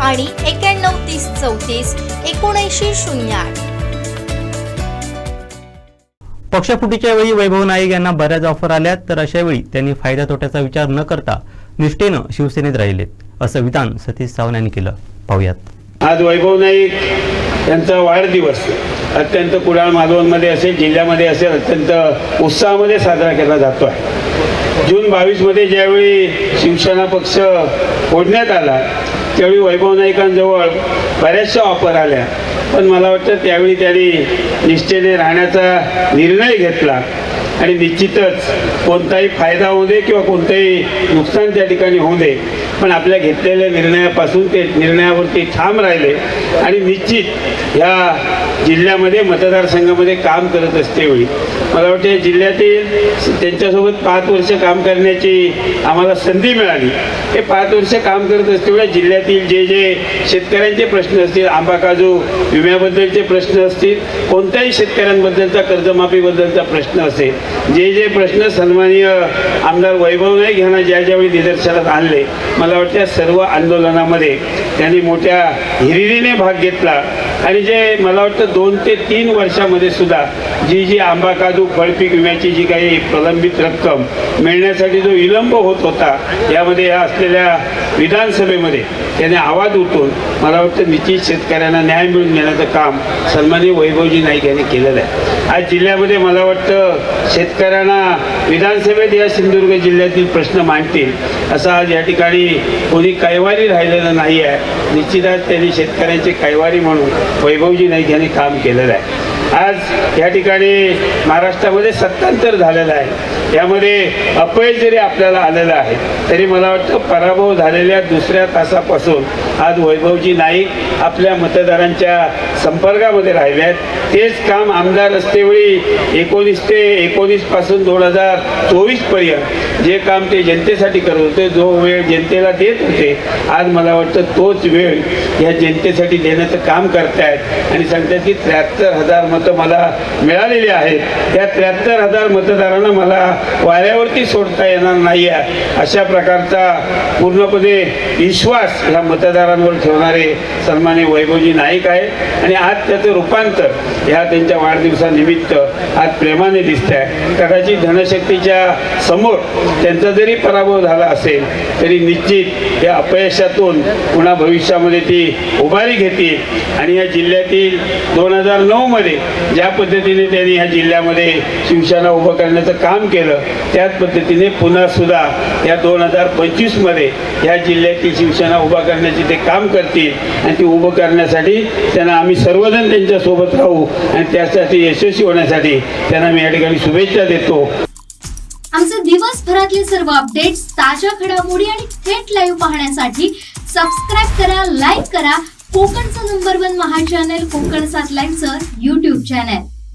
आणि एक्याण्णव तीस चौतीस एकोणऐंशी शून्य आठ. पक्षफुटीच्या वेळी वैभव नाईक यांना बऱ्याच ऑफर आल्या तर अशा वेळी त्यांनी फायदा तोट्याचा विचार न करता निष्ठेनं शिवसेनेत राहिलेत असं विधान सतीश सावंत यांनी केलं. पाहुयात. आज वैभव नाईक यांचा वाढदिवस. अत्यंत कुडाळ मालवणमध्ये असेल जिल्ह्यामध्ये असेल अत्यंत उत्साहामध्ये साजरा केला जातो आहे जून बावीसमध्ये ज्यावेळी शिवसेना पक्ष फोडण्यात आला त्यावेळी वैभव नाईकांजवळ बऱ्याचशा ऑफर आल्या. पण मला वाटतं त्यावेळी त्यांनी निष्ठेने राहण्याचा निर्णय घेतला. आणि निश्चितच कोणताही फायदा होऊ दे किंवा कोणतंही नुकसान त्या ठिकाणी होऊ दे पण आपल्या घेतलेल्या निर्णयापासून ते निर्णयावरती ठाम राहिले आणि निश्चित ह्या जिल्ह्यामध्ये मतदारसंघामध्ये काम करत असते वेळी मला वाटते जिल्ह्यातील त्यांच्यासोबत पाच वर्ष काम करण्याची आम्हाला संधी मिळाली. हे पाच वर्ष काम करत असतेवेळी जिल्ह्यातील जे जे शेतकऱ्यांचे प्रश्न असतील आंबा काजू विम्याबद्दलचे प्रश्न असतील कोणत्याही शेतकऱ्यांबद्दलचा कर्जमाफीबद्दलचा प्रश्न असेल जे जे प्रश्न सन्माननीय आमदार वैभव नाईक यांना ज्या ज्यावेळी निदर्शनात आणले मला वाटतं या सर्व आंदोलनामध्ये त्यांनी मोठ्या हिरिरीने भाग घेतला. आणि जे मला वाटतं दोन ते तीन वर्षामध्ये सुद्धा जी जी आंबा काजू फळपीक विम्याची जी काही प्रलंबित रक्कम मिळण्यासाठी जो विलंब होत होता यामध्ये या असलेल्या विधानसभेमध्ये त्याने आवाज उठून मला वाटतं निश्चित शेतकऱ्यांना न्याय मिळून देण्याचं काम सन्माननीय वैभवजी नाईक यांनी केलेलं आहे. आज जिल्ह्यामध्ये मला वाटतं शेतकऱ्यांना विधानसभेत या सिंधुदुर्ग जिल्ह्यातील प्रश्न मांडतील असा आज या ठिकाणी कोणी कैवारी राहिलेलं नाही आहे निश्चितच त्यांनी शेतकऱ्यांची कैवारी म्हणून वैभवजी नाईक यांनी काम केलेलं आहे. आज या ठिकाणी महाराष्ट्रामध्ये सत्तांतर झालेलं आहे. यामध्ये अपयश जरी आपल्याला आलेलं आहे तरी मला वाटतं पराभव झालेल्या दुसऱ्या तासापासून आज वैभवजी नाईक आपल्या मतदारांच्या संपर्कामध्ये राहिले आहेत. तेच काम आमदार असतेवेळी एकोणीस ते एकोणीसपासून दोन हजार चोवीसपर्यंत जे काम ते जनतेसाठी करत होते जो वेळ जनतेला देत होते आज मला वाटतं तोच वेळ या जनतेसाठी देण्याचं काम करतायत. आणि सांगतात की त्र्याहत्तर हजार मतं मला मिळालेली आहेत. त्या त्र्याहत्तर हजार मतदारांना मला वाऱ्यावरती सोडता येणार नाही आहे अशा प्रकारचा पूर्णपणे विश्वास ह्या मतदारांवर ठेवणारे सन्मान्य वैभवजी नाईक आहे आणि आज त्याचं रूपांतर ह्या त्यांच्या वाढदिवसानिमित्त आज प्रेमाने दिसत आहे कदाचित धनशक्तीच्या समोर त्यांचा जरी पराभव झाला असेल तरी निश्चित या अपयशातून पुन्हा भविष्यामध्ये ती उभारी घेतील. आणि या जिल्ह्यातील दोन हजार नऊमध्ये ज्या पद्धतीने त्यांनी ह्या जिल्ह्यामध्ये शिवसेना उभं करण्याचं काम केलं त्याच पद्धतीने पुन्हा सुद्धा या दोन हजार पंचवीसमध्ये ह्या जिल्ह्यातील शिवसेना उभा करण्याचे ते काम करतील आणि ती उभं करण्यासाठी त्यांना आम्ही सर्वजण त्यांच्यासोबत राहू आणि त्यासाठी यशस्वी होण्यासाठी त्यांना मी या ठिकाणी शुभेच्छा देतो. आमचे दिवसभरातले सर्व अपडेट्स ताज्या घडामोडी आणि थेट लाईव्ह पाहण्यासाठी सबस्क्राईब करा लाईक करा. कोकणचं नंबर वन महा चॅनल कोकण सात लाईनचं युट्यूब चॅनल